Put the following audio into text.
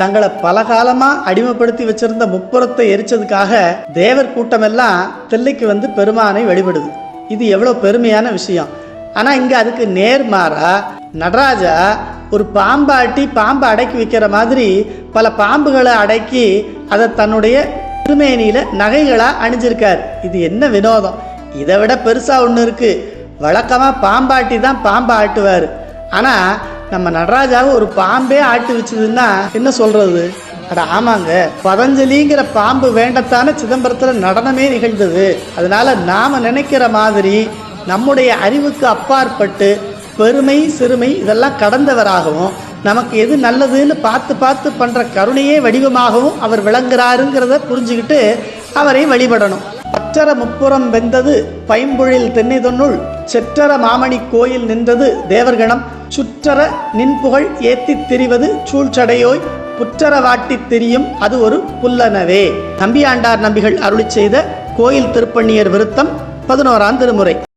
தங்களை பல காலமா அடிமைப்படுத்தி வச்சிருந்த முப்புறத்தை எரிச்சதுக்காக தேவர் கூட்டமெல்லாம் தில்லைக்கு வந்து பெருமானை வழிபடுது. இது எவ்வளோ பெருமையான விஷயம். ஆனால் இங்கே அதுக்கு நேர்மாறா நடராஜா ஒரு பாம்பாட்டி பாம்பை அடக்கி வைக்கிற மாதிரி பல பாம்புகளை அடக்கி அதை தன்னுடைய திருமேனியில் நகைகளாக அணிஞ்சிருக்கார். இது என்ன வினோதம். இதை விட பெருசாக ஒன்று இருக்குது வழக்கமாக பாம்பாட்டி தான் பாம்பை ஆட்டுவார். ஆனால் நம்ம நடராஜாவை ஒரு பாம்பே ஆட்டு வச்சதுன்னா என்ன சொல்றது? அட ஆமாங்க. பதஞ்சலிங்கிற பாம்பு வேண்டத்தான சிதம்பரத்தில் நடனமே நிகழ்ந்தது. அதனால நாம நினைக்கிற மாதிரி நம்முடைய அறிவுக்கு அப்பாற்பட்டு பெருமை சிறுமை இதெல்லாம் கடந்தவராகவும் நமக்கு எது நல்லதுன்னு பார்த்து பார்த்து பண்ணுற கருணையே வடிவமாகவும் அவர் விளங்குறாருங்கிறத புரிஞ்சுக்கிட்டு அவரை வழிபடணும். பற்றர முப்புறம் வெந்தது பைம்பொழில் தென்னைதொன்னுள் செற்றர மாமணி கோயில் நின்றது தேவர்கணம். சுற்றர நின்புகழ் ஏத்தித் திரிவது சூழ்ச்சடையோய் புற்றர வாட்டித் திரியும் அது ஒரு புல்லனவே. நம்பியாண்டார் நம்பிகள் அருளி செய்த கோயில் திருப்பண்ணியர் விருத்தம் பதினோராம் திருமுறை.